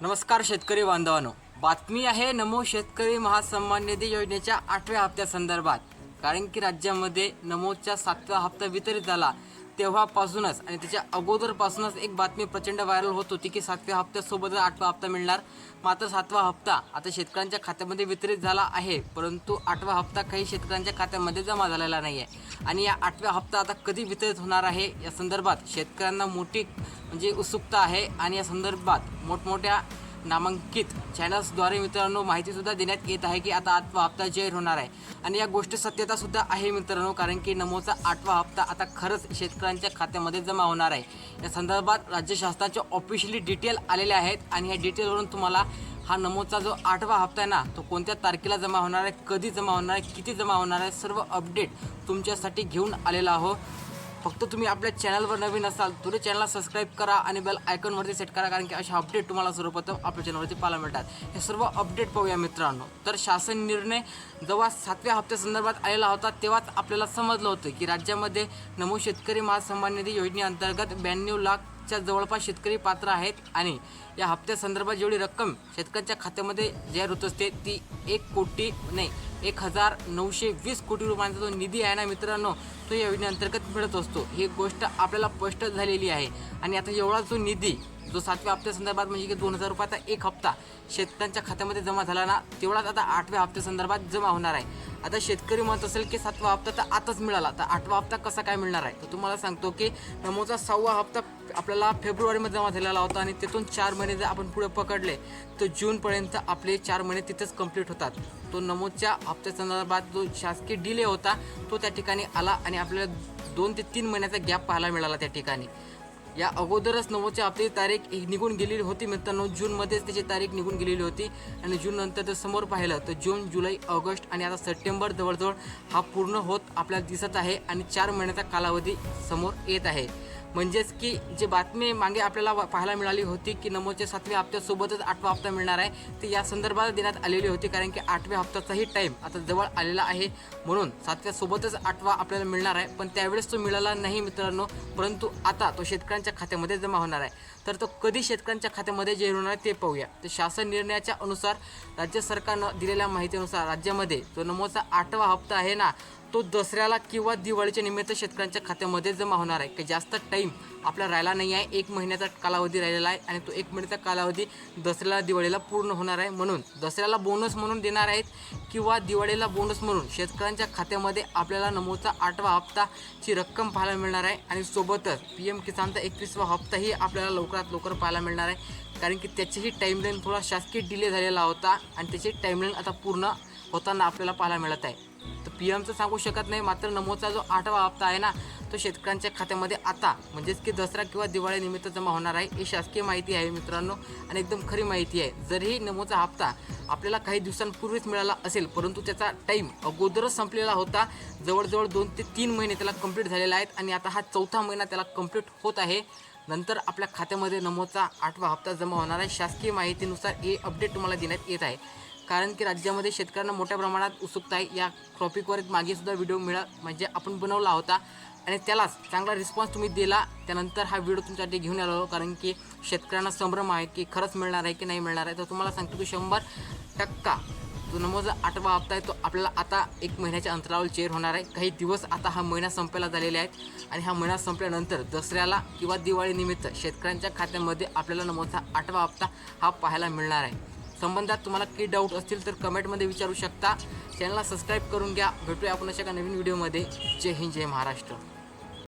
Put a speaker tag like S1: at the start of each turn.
S1: नमस्कार शेतकरी बांधवांनो. बातमी आहे नमो शेतकरी महासन्मान निधी योजनेच्या आठव्या हप्त्यासंदर्भात कारण की राज्यामध्ये नमोच्या सातवा हप्ता वितरित झाला. तेव्हापासूनच आणि त्याच्या अगोदरपासूनच एक बातमी प्रचंड व्हायरल होत होती की सातव्या हप्त्यासोबतच आठवा हप्ता मिळणार. मात्र सातवा हप्ता आता शेतकऱ्यांच्या खात्यामध्ये वितरित झाला आहे परंतु आठवा हप्ता काही शेतकऱ्यांच्या खात्यामध्ये जमा झालेला नाही आहे आणि या आठव्या हप्ता आता कधी वितरित होणार आहे? या संदर्भात शेतकऱ्यांना मोठी म्हणजे उत्सुकता आहे आणि या संदर्भात मोठमोठ्या नामांकित चॅनल्सद्वारे मित्रांनो माहितीसुद्धा देण्यात येत आहे की आता आठवा हप्ता जाहीर होणार आहे. आणि या गोष्टी सत्यतासुद्धा आहे मित्रांनो कारण की नमोचा आठवा हप्ता आता खरंच शेतकऱ्यांच्या खात्यामध्ये जमा होणार आहे. या संदर्भात राज्य शासनाचे ऑफिशियली डिटेल आलेले आहेत आणि या डिटेलवरून तुम्हाला हा नमोचा जो आठवा हप्ता आहे ना तो कोणत्या तारखेला जमा होणार आहे कधी जमा होणार आहे किती जमा होणार आहे सर्व अपडेट तुमच्यासाठी घेऊन आलेला आहो फक्त तुम्ही आपल्या चॅनलवर नवीन असाल तर चॅनलला सबस्क्राईब करा आणि बेल आयकॉनवरती सेट करा कारण की अशा अपडेट तुम्हाला सर्वप्रथम आपल्या चॅनलवरती पाहायला मिळतात. हे सर्व अपडेट पाहूया मित्रांनो. तर शासन निर्णय जेव्हा सातव्या हप्त्यासंदर्भात आलेला होता तेव्हाच आपल्याला समजलं होतं की राज्यामध्ये नमो शेतकरी महासन्मान निधी योजनेअंतर्गत ब्याण्णव लाखच्या जवळपास शेतकरी पात्र आहेत आणि या हप्त्यासंदर्भात जेवढी रक्कम शेतकऱ्यांच्या खात्यामध्ये जाहीर होत असते ती एक कोटी नाही एक हजार नऊशे वीस कोटी रुपयांचा जो निधी आहे ना मित्रांनो तो या योजनेअंतर्गत मिळत असतो. ही गोष्ट आपल्याला स्पष्ट झालेली आहे. आणि आता एवढा जो निधी जो सातव्या हप्त्यासंदर्भात म्हणजे की दोन हजार रुपयाचा एक हप्ता शेतकऱ्यांच्या खात्यामध्ये जमा झाला ना तेवढाच आता आठव्या हप्त्यासंदर्भात जमा होणार आहे. आता शेतकरी म्हणत असेल की सातवा हप्ता तर आताच मिळाला. तर आठवा हप्ता कसा काय मिळणार आहे? तर तुम्हाला सांगतो की नमोचा सहावा हप्ता आपल्याला फेब्रुवारीमध्ये जमा झालेला होता आणि तिथून चार महिने जर आपण पुढे पकडले तर जूनपर्यंत आपले चार महिने तिथेच कंप्लीट होतात. तो नमोच्या हप्त्यासंदर्भात जो शासकीय डिले होता तो त्या ठिकाणी आला आणि आपल्याला दोन ते तीन महिन्याचा गॅप पाहायला मिळाला त्या ठिकाणी. या अगोदरच नव्वदच्या आपली तारीख निघून गेलेली होती मित्रांनो. जूनमध्येच त्याची तारीख निघून गेलेली होती आणि जून नंतर जर समोर पाहिलं तर जून जुलै ऑगस्ट आणि आता सप्टेंबर जवळजवळ हा पूर्ण होत आपल्याला दिसत आहे आणि चार महिन्याचा कालावधी समोर येत आहे. म्हणजेच की जे बातमी मागे आपल्याला पाहायला मिळाली होती की नमोच्या सातव्या हप्त्यासोबतच आठवा हप्ता मिळणार आहे ते या संदर्भात देण्यात आलेली होती कारण की आठव्या हप्त्याचाही टाईम आता जवळ आलेला आहे. म्हणून सातव्यासोबतच आठवा आपल्याला मिळणार आहे पण त्यावेळेस तो मिळाला नाही मित्रांनो परंतु आता तो शेतकऱ्यांच्या खात्यामध्ये जमा होणार आहे. तर तो कधी शेतकऱ्यांच्या खात्यामध्ये जे होणार आहे ते पाहूया. तर शासन निर्णयाच्या अनुसार राज्य सरकारनं दिलेल्या माहितीनुसार राज्यामध्ये जो नमोचा आठवा हप्ता आहे ना तो दसऱ्याला किंवा दिवाळीच्या निमित्त शेतकऱ्यांच्या खात्यामध्ये जमा होणार आहे. की जास्त टाईम आपला राहिला नाही आहे. एक महिन्याचा कालावधी राहिलेला आहे आणि तो एक महिन्याचा कालावधी दसऱ्याला दिवाळीला पूर्ण होणार आहे. म्हणून दसऱ्याला बोनस म्हणून देणार आहेत किंवा दिवाळीला बोनस म्हणून शेतकऱ्यांच्या खात्यामध्ये आपल्याला नमोचा आठवा हप्ताची रक्कम पाहायला मिळणार आहे आणि सोबतच पी एम किसानचा एकवीसवा हप्ताही आपल्याला लवकरात लवकर पाहायला मिळणार आहे. कारण की त्याचीही टाईमलाईन थोडा शासकीय डिले झालेला होता आणि त्याची टाईमलाईन आता पूर्ण होताना आपल्याला पाहायला मिळत आहे. तर पी एमचं सांगू शकत नाही मात्र नमोचा जो आठवा हप्ता आहे ना तो शेतकऱ्यांच्या खात्यामध्ये आता म्हणजेच की दसरा किंवा दिवाळीनिमित्त जमा होणार आहे ही शासकीय माहिती आहे मित्रांनो आणि एकदम खरी माहिती आहे. जरीही नमोचा हप्ता आपल्याला काही दिवसांपूर्वीच मिळाला असेल परंतु त्याचा टाईम अगोदरच संपलेला होता. जवळजवळ दोन ते तीन महिने त्याला कंप्लीट झालेला आहेत आणि आता हा चौथा महिना त्याला कंप्लीट होत आहे. नंतर आपल्या खात्यामध्ये नमोचा आठवा हप्ता जमा होणार आहे. शासकीय माहितीनुसार हे अपडेट तुम्हाला देण्यात येत आहे. कारण की राज्यामध्ये शेतकऱ्यांना मोठ्या प्रमाणात उत्सुकता आहे. या टॉपिकवर एक व्हिडिओ मिळा म्हणजे आपण बनवला होता. आणि त्यालाच चांगला रिस्पॉन्स तुम्ही दिला. त्यानंतर हा व्हिडिओ तुमच्यासाठी घेऊन आलो कारण की शेतकऱ्यांना संभ्रम आहे की खरंच मिळणार आहे की नाही मिळणार आहे. तर तुम्हाला सांगतो की शंभर टक्का जो नमोज आठवा हप्ता आहे तो आपल्याला आता एक महिन्याच्या अंतरावर चेअर होणार आहे. काही दिवस आता हा महिना संपायला झालेले आहेत आणि हा महिना संपल्यानंतर दसऱ्याला किंवा दिवाळीनिमित्त शेतकऱ्यांच्या खात्यामध्ये आपल्याला नमोचा आठवा हप्ता हा पाहायला मिळणार आहे. संबंधात तुम्हाला काही डाऊट असतील तर कमेंटमध्ये विचारू शकता. चॅनलला सबस्क्राईब करून घ्या. भेटूया आपण अशा एका नवीन व्हिडिओमध्ये जय हिंद जय महाराष्ट्र.